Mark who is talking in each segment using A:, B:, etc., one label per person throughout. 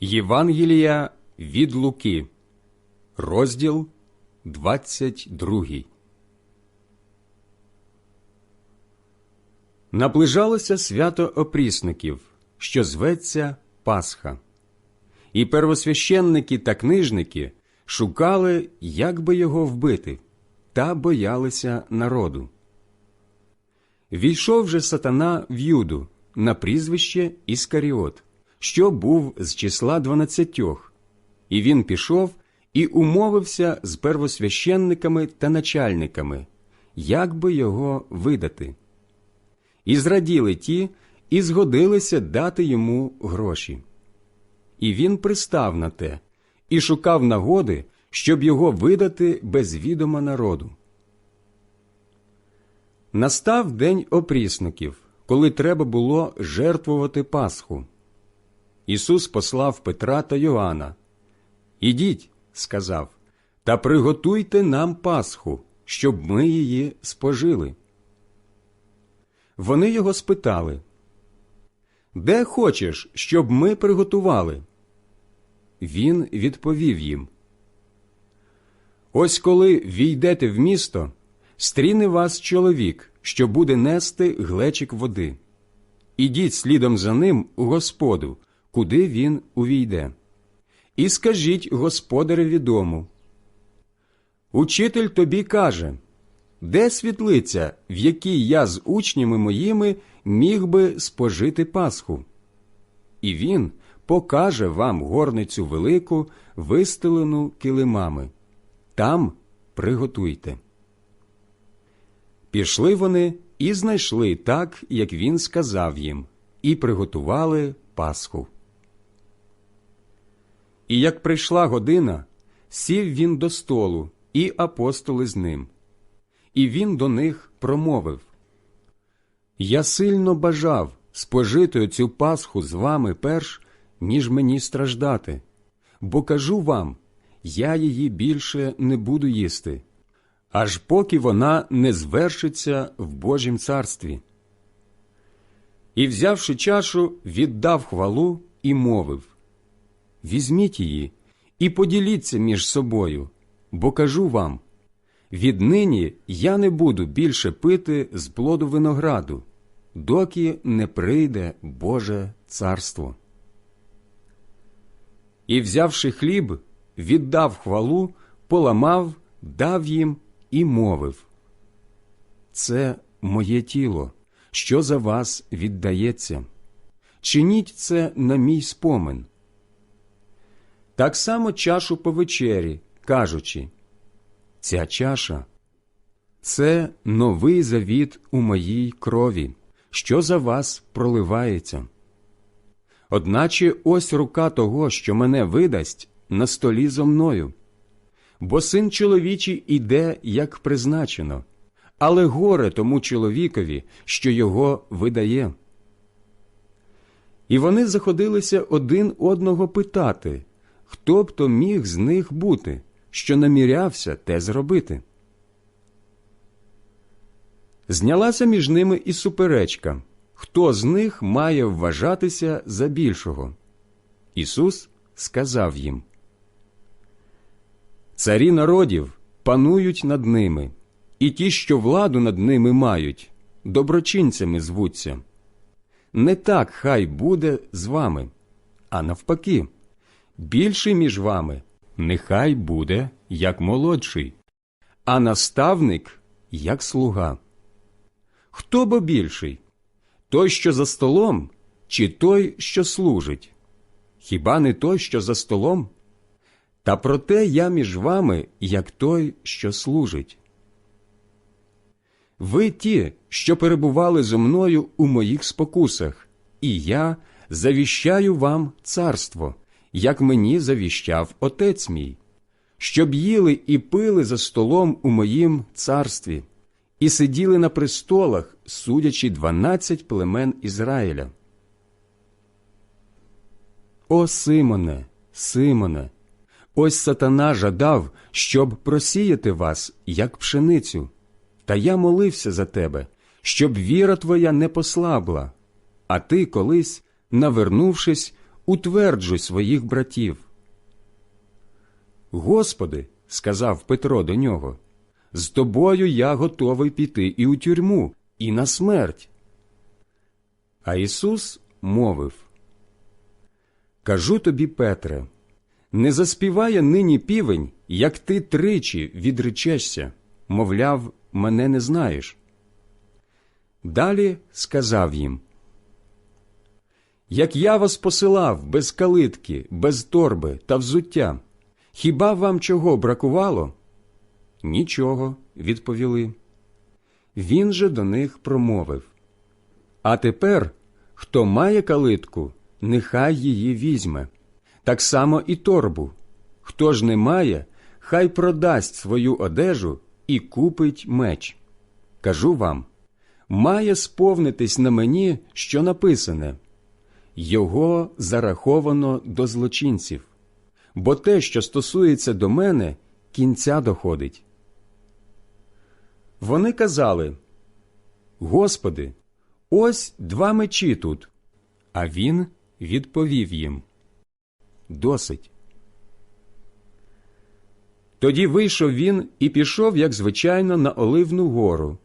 A: Євангелія від Луки, розділ 22. Наближалося свято опрісників, що зветься Пасха. І первосвященники та книжники шукали, як би його вбити, та боялися народу. Війшов же сатана в Юду на прізвище Іскаріот, що був з числа дванадцятьох, і він пішов і умовився з первосвященниками та начальниками, як би його видати. І зраділи ті, і згодилися дати йому гроші. І він пристав на те, і шукав нагоди, щоб його видати без відома народу. Настав день опрісників, коли треба було жертвувати Пасху. Ісус послав Петра та Йоанна. Ідіть, сказав, та приготуйте нам Пасху, щоб ми її спожили. Вони його спитали, Де хочеш, щоб ми приготували? Він відповів їм. Ось коли війдете в місто, стріне вас чоловік, що буде нести глечик води. Ідіть слідом за ним у господу, куди він увійде. І скажіть господареві дому. Учитель тобі каже, де світлиця, в якій я з учнями моїми міг би спожити Пасху? І він покаже вам горницю велику, вистелену килимами. Там приготуйте. Пішли вони і знайшли так, як він сказав їм, і приготували Пасху. І як прийшла година, сів він до столу, і апостоли з ним. І він до них промовив Я сильно бажав спожити оцю Пасху з вами перш, ніж мені страждати, бо кажу вам, я її більше не буду їсти, аж поки вона не звершиться в Божім царстві. І, взявши чашу, віддав хвалу і мовив Візьміть її і поділіться між собою, бо кажу вам віднині я не буду більше пити з плоду винограду, доки не прийде Боже царство. І, взявши хліб, віддав хвалу, поламав, дав їм і мовив Це моє тіло, що за вас віддається. Чиніть це на мій спомин. Так само чашу по вечері, кажучи Ця чаша це новий завіт у моїй крові, що за вас проливається. Одначе ось рука того, що мене видасть, на столі зо мною. Бо син чоловічий іде, як призначено, але горе тому чоловікові, що його видає. І вони заходилися один одного питати, хто б то міг з них бути, що намірявся те зробити. Знялася між ними і суперечка, хто з них має вважатися за більшого. Ісус сказав їм Царі народів панують над ними, і ті, що владу над ними мають, доброчинцями звуться. Не так хай буде з вами, а навпаки, більший між вами нехай буде як молодший, а наставник як слуга. Хто бо більший? Той, що за столом, чи той, що служить? Хіба не той, що за столом? Та проте я між вами, як той, що служить. Ви ті, що перебували зо мною у моїх спокусах, і я завіщаю вам царство, як мені завіщав отець мій, щоб їли і пили за столом у моїм царстві, і сиділи на престолах, судячи дванадцять племен Ізраїля. О Симоне, Симоне, ось сатана жадав, щоб просіяти вас, як пшеницю. Та я молився за тебе, щоб віра твоя не послабла, а ти колись, навернувшись, утверджуй своїх братів. Господи, сказав Петро до нього, з тобою я готовий піти і у тюрму, і на смерть. А Ісус мовив Кажу тобі, Петре, не заспіває нині півень, як ти тричі відречешся, мовляв, мене не знаєш. Далі сказав їм Як я вас посилав без калитки, без торби та взуття, хіба вам чого бракувало? Нічого, відповіли. Він же до них промовив А тепер, хто має калитку, нехай її візьме, так само і торбу. Хто ж не має, хай продасть свою одежу і купить меч. Кажу вам має сповнитись на мені, що написане його зараховано до злочинців, бо те, що стосується до мене, кінця доходить. Вони казали Господи, ось два мечі тут. А він відповів їм Досить. Тоді вийшов він і пішов, як звичайно, на Оливну гору.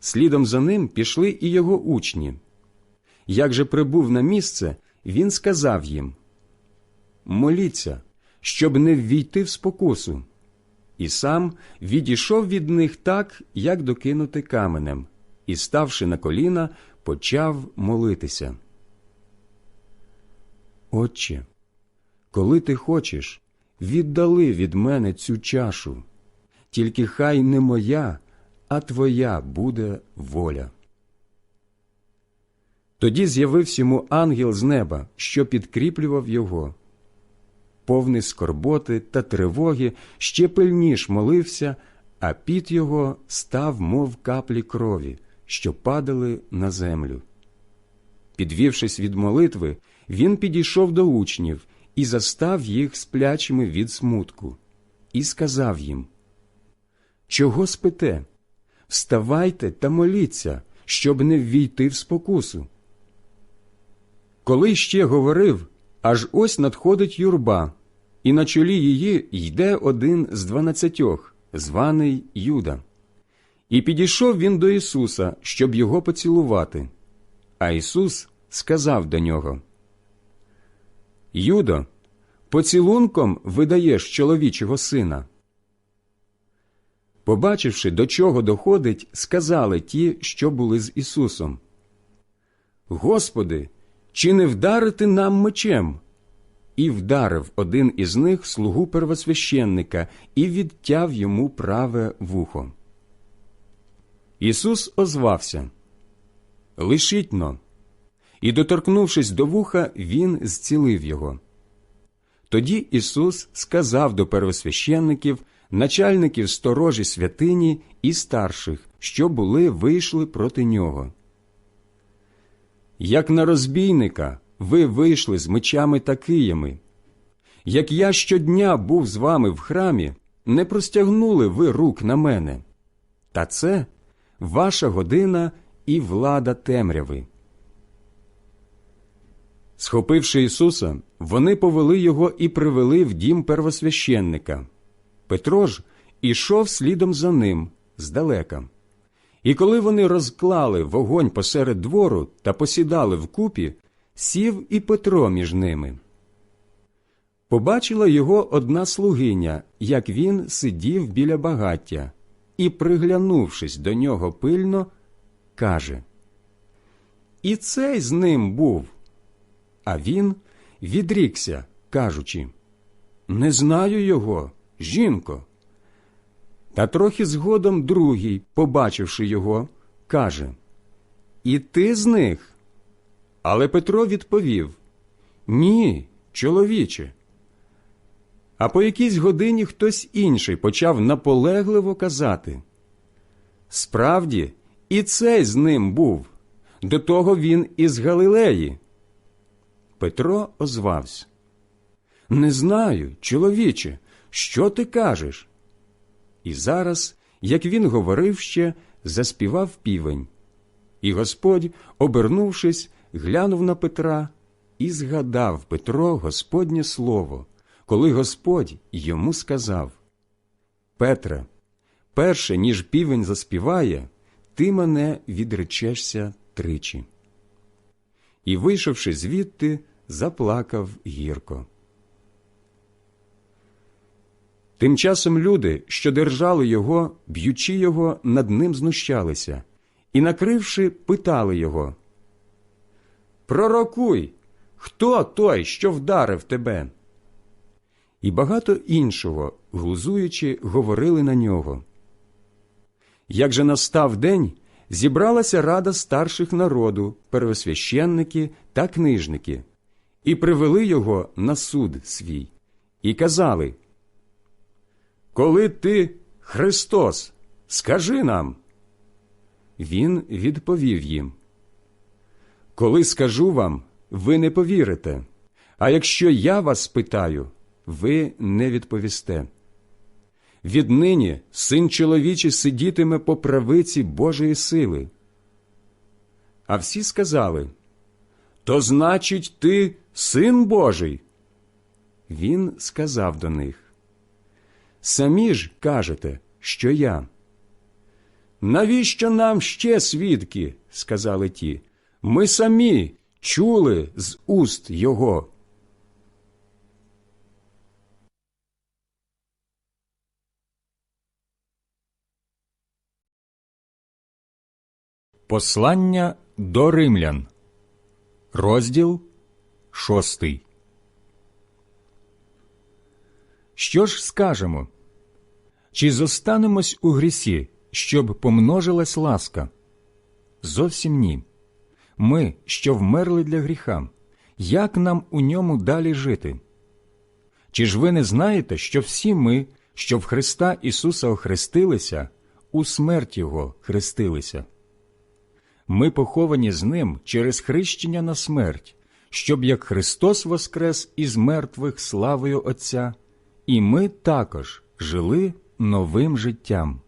A: Слідом за ним пішли і його учні. Як же прибув на місце, він сказав їм Моліться, щоб не ввійти в спокусу. І сам відійшов від них так, як докинути каменем, і, ставши на коліна, почав молитися. Отче, коли ти хочеш, віддали від мене цю чашу, тільки хай не моя, а твоя буде воля. Тоді з'явився йому ангел з неба, що підкріплював його. Повний скорботи та тривоги ще пильніш молився, а піт його став, мов каплі крові, що падали на землю. Підвівшись від молитви, він підійшов до учнів і застав їх сплячими від смутку, і сказав їм Чого спите? Вставайте та моліться, щоб не ввійти в спокусу. Коли ще говорив, аж ось надходить юрба, і на чолі її йде один з дванадцятьох, званий Юда. І підійшов він до Ісуса, щоб його поцілувати. А Ісус сказав до нього Юдо, поцілунком видаєш чоловічого сина. Побачивши, до чого доходить, сказали ті, що були з Ісусом. Господи, чи не вдарити нам мечем? І вдарив один із них слугу первосвященника і відтяв йому праве вухо. Ісус озвався Лишіть-но. І, доторкнувшись до вуха, він зцілив його. Тоді Ісус сказав до первосвященників, начальників сторожі святині і старших, що були вийшли проти нього. Як на розбійника ви вийшли з мечами та киями. Як я щодня був з вами в храмі, не простягнули ви рук на мене. Та це ваша година і влада темряви. Схопивши Ісуса, вони повели його і привели в дім первосвященника. Петро ж ішов слідом за ним здалека. І коли вони розклали вогонь посеред двору та посідали вкупі, сів і Петро між ними. Побачила його одна слугиня, як він сидів біля багаття, і, приглянувшись до нього пильно, каже І цей з ним був. А він відрікся, кажучи Не знаю його, жінко. Та трохи згодом другий, побачивши його, каже І ти з них? Але Петро відповів Ні, чоловіче. А по якійсь годині хтось інший почав наполегливо казати Справді, і цей з ним був, до того він із Галилеї. Петро озвався. Не знаю, чоловіче, що ти кажеш? І зараз, як він говорив ще, заспівав півень. І Господь, обернувшись, глянув на Петра і згадав Петро Господнє слово, коли Господь йому сказав Петре, перше, ніж півень заспіває, ти мене відречешся тричі. І, вийшовши звідти, заплакав гірко. Тим часом люди, що держали його, б'ючи його, над ним знущалися, і, накривши, питали його Пророкуй, хто той, що вдарив тебе? І багато іншого, глузуючи, говорили на нього. Як же настав день, зібралася рада старших народу, первосвященники та книжники, і привели його на суд свій, і казали Коли ти Христос, скажи нам. Він відповів їм Коли скажу вам, ви не повірите, а якщо я вас спитаю, ви не відповісте. Віднині син чоловічий сидітиме по правиці Божої сили. А всі сказали То значить, ти син Божий. Він сказав до них Самі ж кажете, що я. Навіщо нам ще свідки? сказали ті. Ми самі чули з уст його. Послання до римлян, розділ шостий. Що ж скажемо? Чи зостанемось у грісі, щоб помножилась ласка? Зовсім ні. Ми, що вмерли для гріха, як нам у ньому далі жити? Чи ж ви не знаєте, що всі ми, що в Христа Ісуса охрестилися, у смерть Його хрестилися? Ми поховані з Ним через хрещення на смерть, щоб як Христос воскрес із мертвих славою Отця, і ми також жили новим життям.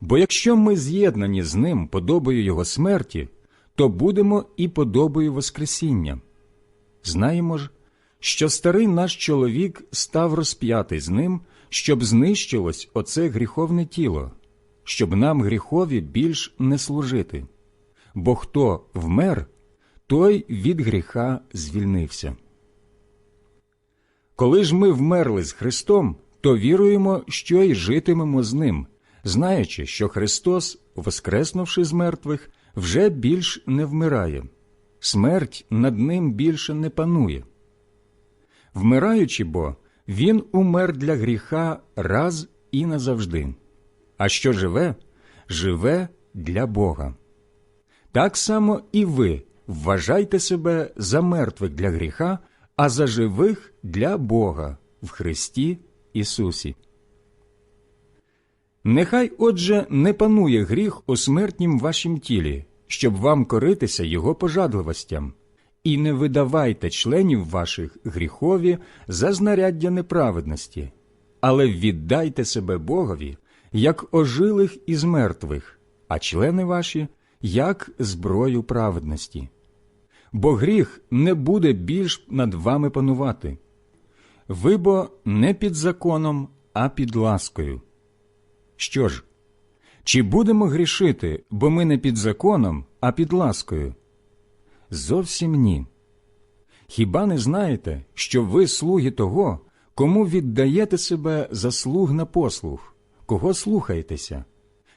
A: Бо якщо ми з'єднані з Ним подобою Його смерті, то будемо і подобою Воскресіння. Знаємо ж, що старий наш чоловік став розп'ятий з ним, щоб знищилось оце гріховне тіло, щоб нам гріхові більш не служити. Бо хто вмер, той від гріха звільнився. Коли ж ми вмерли з Христом, то віруємо, що й житимемо з Ним, знаючи, що Христос, воскреснувши з мертвих, вже більш не вмирає, смерть над ним більше не панує. Вмираючи бо, Він умер для гріха раз і назавжди, а що живе, живе для Бога. Так само і ви вважайте себе за мертвих для гріха, а за живих для Бога в Христі Ісусі. Нехай, отже, не панує гріх у смертнім вашім тілі, щоб вам коритися його пожадливостям, і не видавайте членів ваших гріхові за знаряддя неправедності, але віддайте себе Богові, як ожилих із мертвих, а члени ваші як зброю праведності. Бо гріх не буде більш над вами панувати. Ви бо не під законом, а під ласкою. Що ж, чи будемо грішити, бо ми не під законом, а під ласкою? Зовсім ні. Хіба не знаєте, що ви слуги того, кому віддаєте себе за слуг на послуг, кого слухаєтеся,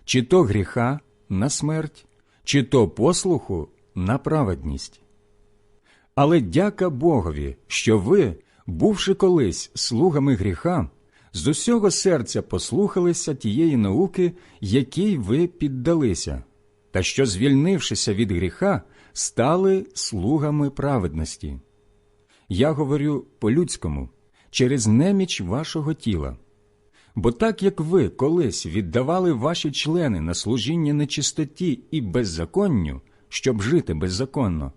A: чи то гріха на смерть, чи то послуху на праведність? Але дяка Богові, що ви, бувши колись слугами гріха, з усього серця послухалися тієї науки, якій ви піддалися, та що, звільнившися від гріха, стали слугами праведності. Я говорю по-людському, через неміч вашого тіла. Бо так як ви колись віддавали ваші члени на служіння нечистоті і беззаконню, щоб жити беззаконно,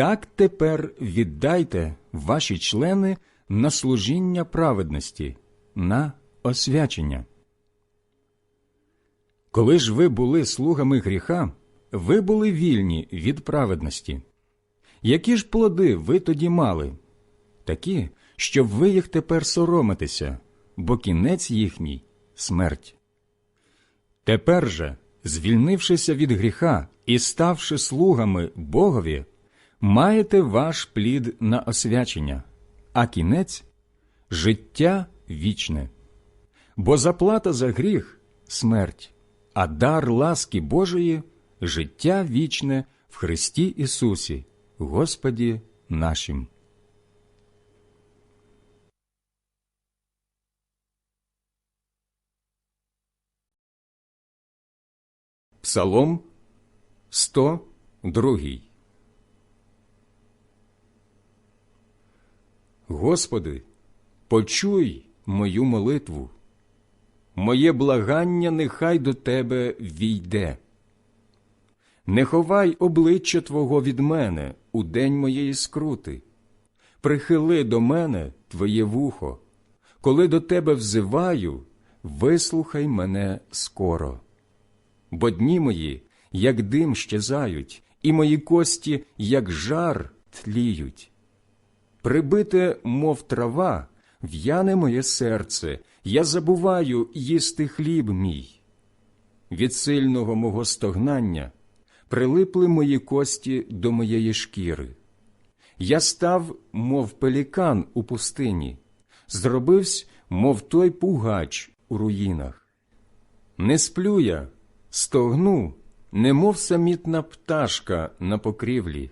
A: так тепер віддайте ваші члени на служіння праведності на освячення. Коли ж ви були слугами гріха, ви були вільні від праведності.
B: Які ж плоди ви тоді мали? Такі, щоб ви їх тепер соромитеся, бо кінець їхній смерть. Тепер же, звільнившися від гріха і ставши слугами Богові, маєте ваш плід на освячення, а кінець життя вічне. Бо заплата за гріх смерть, а дар ласки Божої життя вічне в Христі Ісусі, Господі нашим.
A: Псалом 102 Господи, почуй мою молитву, моє благання нехай до Тебе війде. Не ховай обличчя Твого від мене у день моєї скрути, прихили до мене Твоє вухо, коли до Тебе взиваю, вислухай мене скоро бо дні мої, як дим щезають, і мої кості, як жар, тліють. Прибите, мов трава, в'яне моє серце, я забуваю їсти хліб мій. Від сильного мого стогнання прилипли мої кості до моєї шкіри. Я став, мов пелікан у пустині, зробився, мов той пугач у руїнах. Не сплю я, Стогну, немов самітна пташка на покрівлі.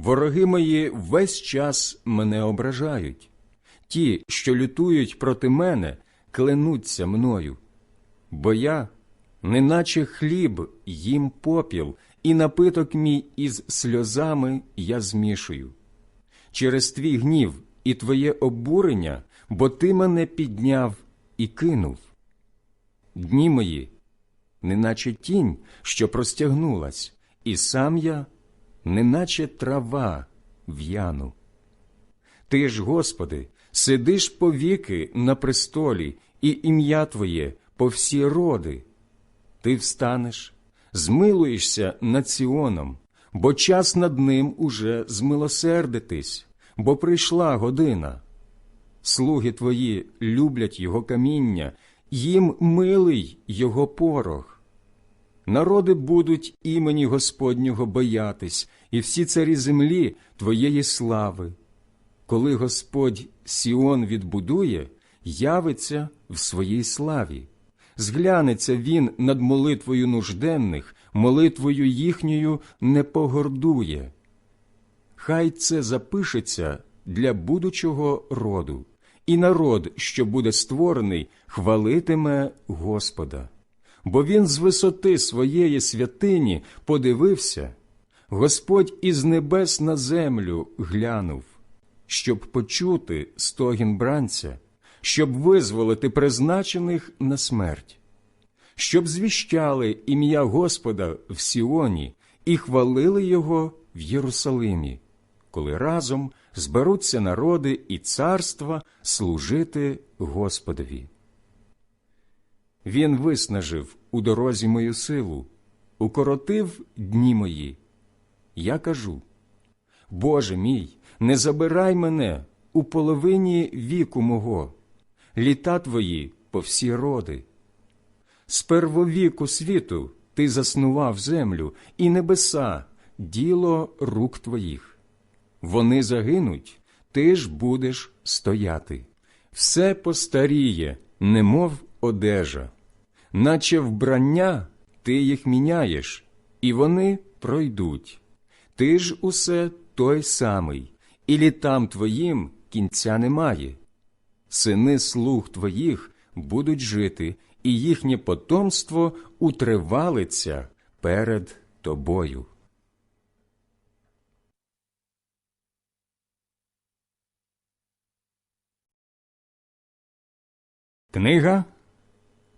A: Вороги мої весь час мене ображають. Ті, що лютують проти мене, кленуться мною. Бо я, неначе хліб, їм попіл, і напиток мій із сльозами я змішую. Через твій гнів і твоє обурення, бо ти мене підняв і кинув. Дні мої неначе тінь, що простягнулась, і сам я, неначе трава в'яну. Ти ж, Господи, сидиш повіки на престолі, і ім'я Твоє по всі роди. Ти встанеш, змилуєшся над Сіоном, бо час над ним уже змилосердитись, бо прийшла година. Слуги твої люблять його каміння, їм милий його порох. Народи будуть імені Господнього боятись, і всі царі землі твоєї слави. Коли Господь Сіон відбудує, явиться в своїй славі. Зглянеться він над молитвою нужденних, молитвою їхньою не погордує. Хай це запишеться для будучого роду і народ, що буде створений, хвалитиме Господа. Бо він з висоти своєї святині подивився, Господь із небес на землю глянув, щоб почути стогін бранця, щоб визволити призначених на смерть, щоб звіщали ім'я Господа в Сіоні і хвалили його в Єрусалимі, коли разом зберуться народи і царства служити Господові. Він виснажив у дорозі мою силу, укоротив дні мої. Я кажу Боже мій, не забирай мене у половині віку мого, літа твої по всі роди. З первовіку світу ти заснував землю і небеса, діло рук твоїх. Вони загинуть, ти ж будеш стояти. Все постаріє, немов одежа, наче вбрання ти їх міняєш, і вони пройдуть. Ти ж усе той самий, і літам твоїм кінця немає. Сини слуг твоїх будуть жити, і їхнє потомство утривалиться перед тобою. Книга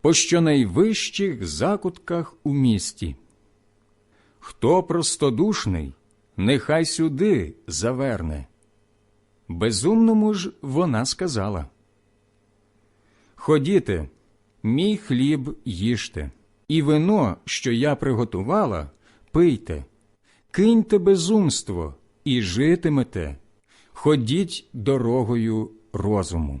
B: по щонайвищих закутках у місті. Хто простодушний, нехай сюди заверне. Безумному ж вона сказала Ходіте, мій хліб їжте, і вино, що я приготувала, пийте, киньте безумство і житимете, ходіть дорогою розуму.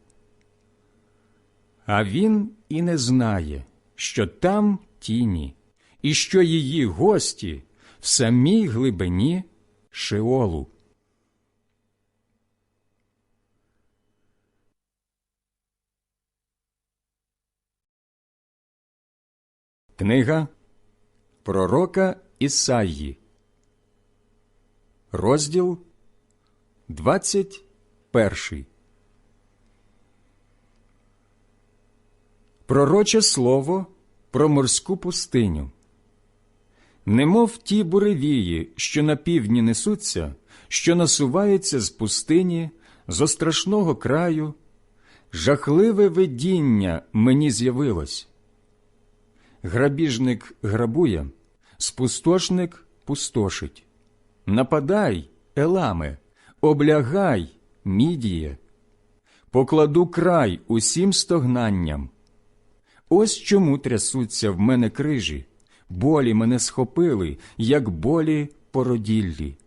B: А він і не знає, що там тіні, і що її гості в самій глибині Шеолу. Книга Пророка Ісаї, розділ 21 Пророче слово про морську пустиню. Немов ті буревії, що на півдні несуться, що насуваються з пустині, зо страшного краю, жахливе видіння мені з'явилось. Грабіжник грабує, спустошник пустошить. Нападай, еламе, облягай, мідіє, покладу край усім стогнанням. Ось чому трясуться в мене крижі, болі мене схопили, як болі породіллі.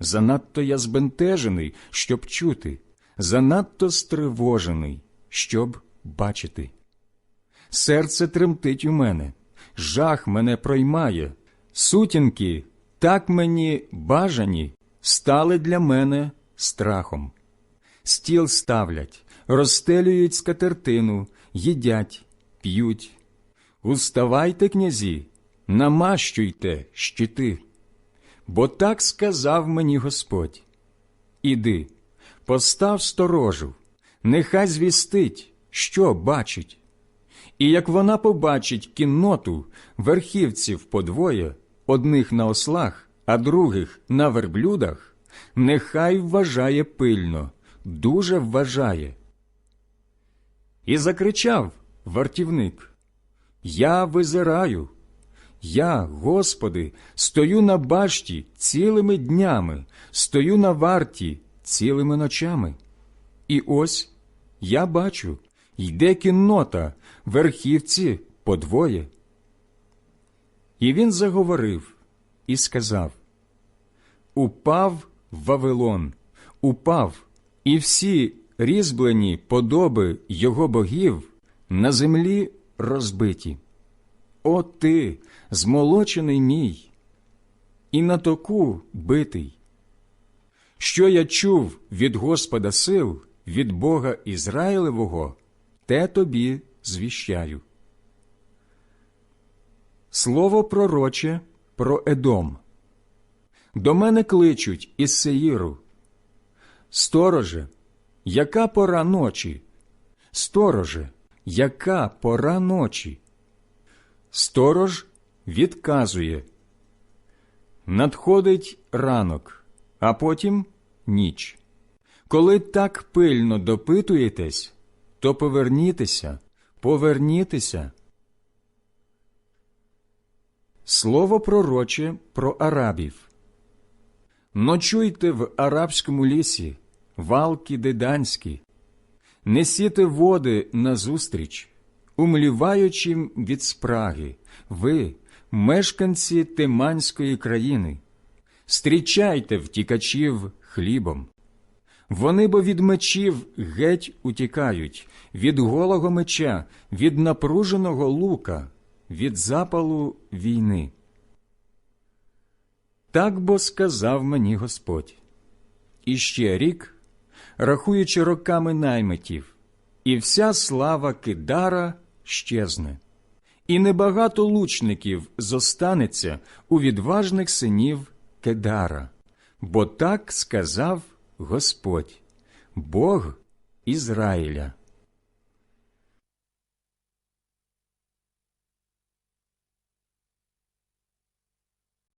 B: Занадто я збентежений, щоб чути, занадто стривожений, щоб бачити. Серце тремтить у мене, жах мене проймає, сутінки, так мені бажані, стали для мене страхом. Стіл ставлять, розстелюють скатертину, їдять, п'ють. Уставайте, князі, намащуйте щити. Бо так сказав мені Господь. Іди, постав сторожу, нехай звістить, що бачить. І як вона побачить кінноту верхівців подвоє, одних на ослах, а других на верблюдах, нехай вважає пильно, дуже вважає. І закричав вартівник Я визираю. Я, Господи, стою на башті цілими днями, стою на варті цілими ночами. І ось я бачу, йде кіннота, верхівці подвоє. І він заговорив і сказав Упав Вавилон, упав, і всі різьблені подоби його богів на землі розбиті. О ти, змолочений мій, і на току битий. Що я чув від Господа сил, від Бога Ізраїлевого, те тобі звіщаю. Слово пророче про Едом. До мене кличуть із Сеїру. Стороже, яка пора ночі? Стороже, яка пора ночі? Сторож відказує. Надходить ранок, а потім ніч. Коли так пильно допитуєтесь, то повернітеся, повернітеся. Слово пророче про арабів. Ночуйте в арабському лісі, валки деданські, несіте води назустріч, умліваючим від спраги, ви, мешканці Тиманської країни, стрічайте втікачів хлібом. Вони бо від мечів геть утікають, від голого меча, від напруженого лука, від запалу війни. Так бо сказав мені Господь. І ще рік, рахуючи роками наймитів, і вся слава Кидара щезне, і небагато лучників зостанеться у відважних синів Кедара, бо так сказав Господь, Бог Ізраїля.